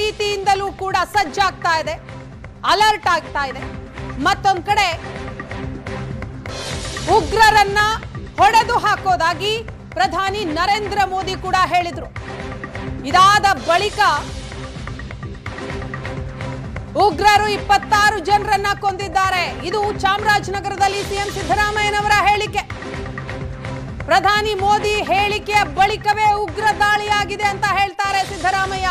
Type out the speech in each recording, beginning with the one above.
ರೀತಿಯಿಂದಲೂ ಕೂಡ ಸಜ್ಜಾಗ್ತಾ ಇದೆ. ಅಲರ್ಟ್ ಆಗ್ತಾ ಇದೆ. ಮತ್ತೊಂದು ಕಡೆ ಉಗ್ರರನ್ನ ಹೊಡೆದು ಹಾಕೋದಾಗಿ ಪ್ರಧಾನಿ ನರೇಂದ್ರ ಮೋದಿ ಕೂಡ ಹೇಳಿದ್ರು. ಇದಾದ ಬಳಿಕ ಉಗ್ರರು ಇಪ್ಪತ್ತಾರು ಜನರನ್ನ ಕೊಂದಿದ್ದಾರೆ. ಇದು ಚಾಮರಾಜನಗರದಲ್ಲಿ ಸಿಎಂ ಸಿದ್ದರಾಮಯ್ಯನವರ ಹೇಳಿಕೆ. ಪ್ರಧಾನಿ ಮೋದಿ ಹೇಳಿಕೆಯ ಬಳಿಕವೇ ಉಗ್ರ ದಾಳಿಯಾಗಿದೆ ಅಂತ ಹೇಳ್ತಾರೆ ಸಿದ್ದರಾಮಯ್ಯ.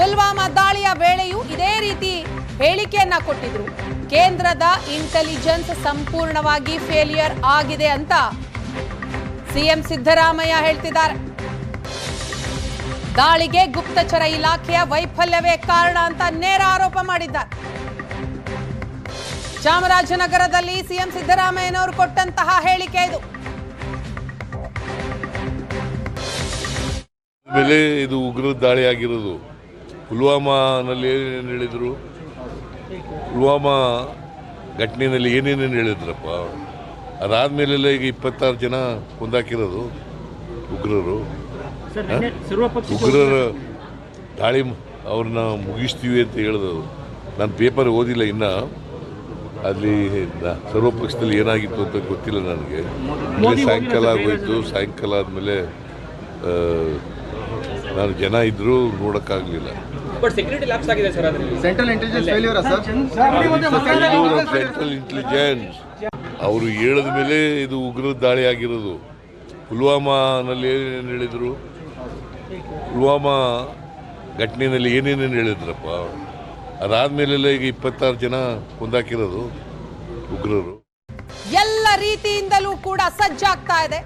ಪುಲ್ವಾಮಾ ದಾಳಿಯ ವೇಳೆಯೂ ಇದೇ ರೀತಿ ಹೇಳಿಕೆಯನ್ನ ಕೊಟ್ಟಿದ್ರು. ಕೇಂದ್ರದ ಇಂಟೆಲಿಜೆನ್ಸ್ ಸಂಪೂರ್ಣವಾಗಿ ಫೇಲಿಯರ್ ಆಗಿದೆ ಅಂತ ಸಿಎಂ ಸಿದ್ದರಾಮಯ್ಯ ಹೇಳ್ತಿದ್ದಾರೆ. ದಾಳಿಗೆ ಗುಪ್ತಚರ ಇಲಾಖೆಯ ವೈಫಲ್ಯವೇ ಕಾರಣ ಅಂತ ನೇರ ಆರೋಪ ಮಾಡಿದ್ದಾರೆ. ಚಾಮರಾಜನಗರದಲ್ಲಿ ಸಿಎಂ ಸಿದ್ದರಾಮಯ್ಯನವರು ಕೊಟ್ಟಂತಹ ಹೇಳಿಕೆ ಇದು. ಇದು ಉಗ್ರ ದಾಳಿ ಆಗಿರೋದು. ಪುಲ್ವಾಮಾನಲ್ಲಿ ಏನೇನು ಹೇಳಿದರು? ಪುಲ್ವಾಮಾ ಘಟನೆಯಲ್ಲಿ ಏನೇನೇನು ಹೇಳಿದ್ರಪ್ಪ? ಅದಾದಮೇಲೆಲ್ಲ ಈಗ ಇಪ್ಪತ್ತಾರು ಜನ ಕುಂದಾಕಿರೋದು ಉಗ್ರರು. ಉಗ್ರರ ದಾಳಿ ಅವ್ರನ್ನ ಮುಗಿಸ್ತೀವಿ ಅಂತ ಹೇಳಿದ್ರು ನಾನು ಪೇಪರ್ ಓದಿಲ್ಲ ಇನ್ನು. ಅಲ್ಲಿ ಸರ್ವಪಕ್ಷದಲ್ಲಿ ಏನಾಗಿತ್ತು ಅಂತ ಗೊತ್ತಿಲ್ಲ ನನಗೆ. ಸಾಯಂಕಾಲ ಆಗೋಯ್ತು. ಸಾಯಂಕಾಲ ಆದಮೇಲೆ ನಾನು ಜನ ಇದ್ದರೂ ನೋಡೋಕ್ಕಾಗಲಿಲ್ಲ. ಬಟ್ ಸೆಕ್ಯೂರಿಟಿ ಲ್ಯಾಪ್ಸ್ ಆಗಿದೆ ಸರ್ ಅದರಲ್ಲಿ central intelligence failure sir central intelligence ಅವರು ಹೇಳಿದ ಮೇಲೆ ಇದು ಉಗ್ರ ದಾಳಿ ಆಗಿರೋದು ಪುಲ್ವಾಮಾನಲ್ಲಿ ಏನೇನು ಹೇಳಿದರು ಪುಲ್ವಾಮಾ ಘಟನೆಯಲ್ಲಿ ಏನೇನೇನು ಹೇಳಿದ್ರಪ್ಪ ಅದಾದಮೇಲೆಲ್ಲ ಈಗ ಇಪ್ಪತ್ತಾರು ಜನ ಕುಂದಾಕಿರೋದು ಉಗ್ರರು ಎಲ್ಲ ರೀತಿಯಿಂದಲೂ ಕೂಡ ಸಜ್ಜಾಗ್ತಾ ಇದೆ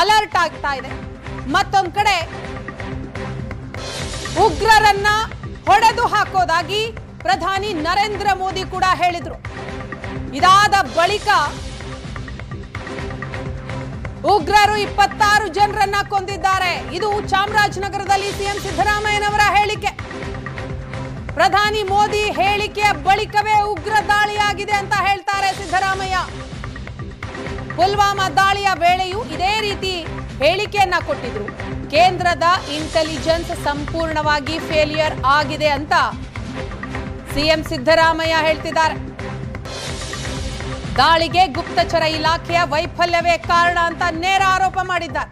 ಅಲರ್ಟ್ ಆಗ್ತಾ ಇದೆ ಮತ್ತೊಂದು ಕಡೆ ಉಗ್ರರನ್ನ ಹೊಡೆದು ಹಾಕೋದಾಗಿ ಪ್ರಧಾನಿ ನರೇಂದ್ರ ಮೋದಿ ಕೂಡ ಹೇಳಿದ್ರು. ಇದಾದ ಬಳಿಕ ಉಗ್ರರು ಇಪ್ಪತ್ತಾರು ಜನರನ್ನ ಕೊಂದಿದ್ದಾರೆ. ಇದು ಚಾಮರಾಜನಗರದಲ್ಲಿ ಸಿಎಂ ಸಿದ್ದರಾಮಯ್ಯನವರ ಹೇಳಿಕೆ. ಪ್ರಧಾನಿ ಮೋದಿ ಹೇಳಿಕೆಯ ಬಳಿಕವೇ ಉಗ್ರ ದಾಳಿಯಾಗಿದೆ ಅಂತ ಹೇಳ್ತಾರೆ ಸಿದ್ದರಾಮಯ್ಯ. ಪುಲ್ವಾಮಾ ದಾಳಿಯ ವೇಳೆಯೂ ಇದೇ ರೀತಿ ಹೇಳಿಕೆಯನ್ನ ಕೊಟ್ಟಿದ್ರು. ಕೇಂದ್ರದ ಇಂಟೆಲಿಜೆನ್ಸ್ ಸಂಪೂರ್ಣವಾಗಿ ಫೇಲಿಯರ್ ಆಗಿದೆ ಅಂತ ಸಿಎಂ ಸಿದ್ದರಾಮಯ್ಯ ಹೇಳ್ತಿದ್ದಾರೆ. ದಾಳಿಗೆ ಗುಪ್ತಚರ ಇಲಾಖೆಯ ವೈಫಲ್ಯವೇ ಕಾರಣ ಅಂತ ನೇರ ಆರೋಪ ಮಾಡಿದ್ದಾರೆ.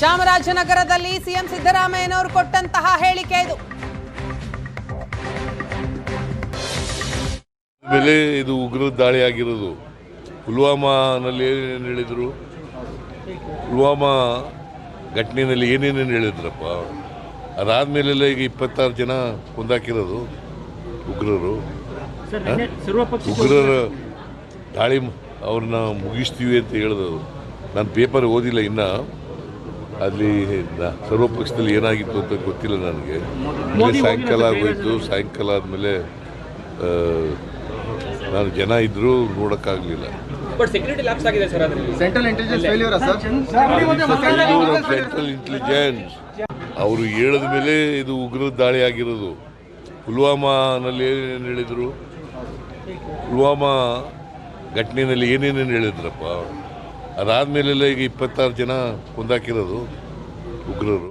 ಚಾಮರಾಜನಗರದಲ್ಲಿ ಸಿಎಂ ಸಿದ್ದರಾಮಯ್ಯನವರು ಕೊಟ್ಟಂತಹ ಹೇಳಿಕೆ ಇದು. ಬೆಲೆ ಇದು ಉಗ್ರ ದಾಳಿ ಆಗಿರೋದು ಪುಲ್ವಾಮಾನಲ್ಲಿ ಏನೇನು ಹೇಳಿದರು? ಪುಲ್ವಾಮಾ ಘಟನೆಯಲ್ಲಿ ಏನೇನೇನು ಹೇಳಿದ್ರಪ್ಪ? ಅದಾದಮೇಲೆಲ್ಲ ಈಗ ಇಪ್ಪತ್ತಾರು ಜನ ಕೊಂದಾಕಿರೋದು ಉಗ್ರರು. ಉಗ್ರರ ದಾಳಿ ಅವ್ರನ್ನ ಮುಗಿಸ್ತೀವಿ ಅಂತ ಹೇಳಿದ್ರು. ನಾನು ಪೇಪರ್ ಓದಿಲ್ಲ ಇನ್ನು. ಅಲ್ಲಿ ಸರ್ವಪಕ್ಷದಲ್ಲಿ ಏನಾಗಿತ್ತು ಅಂತ ಗೊತ್ತಿಲ್ಲ ನನಗೆ. ಸಾಯಂಕಾಲ ಆಗೋಯ್ತು ಸಾಯಂಕಾಲ ಆದಮೇಲೆ ನಾನು ಜನ ಇದ್ದರೂ ನೋಡೋಕ್ಕಾಗಲಿಲ್ಲ. ಬಟ್ ಸೆಕ್ಯೂರಿಟಿ ಲ್ಯಾಪ್ಸ್ ಆಗಿದೆ ಸರ್ ಅದರಲ್ಲಿ. Central intelligence failure sir? Central intelligence ಅವರು ಹೇಳಿದ ಮೇಲೆ ಇದು ಉಗ್ರ ದಾಳಿ ಆಗಿರೋದು. ಪುಲ್ವಾಮಾನಲ್ಲಿ ಏನೇನು ಹೇಳಿದರು? ಪುಲ್ವಾಮಾ ಘಟನೆಯಲ್ಲಿ ಏನೇನೇನು ಹೇಳಿದ್ರಪ್ಪ? ಅದಾದಮೇಲೆಲ್ಲ ಈಗ ಇಪ್ಪತ್ತಾರು ಜನ ಕೊಂದಾಕಿರೋದು ಉಗ್ರರು.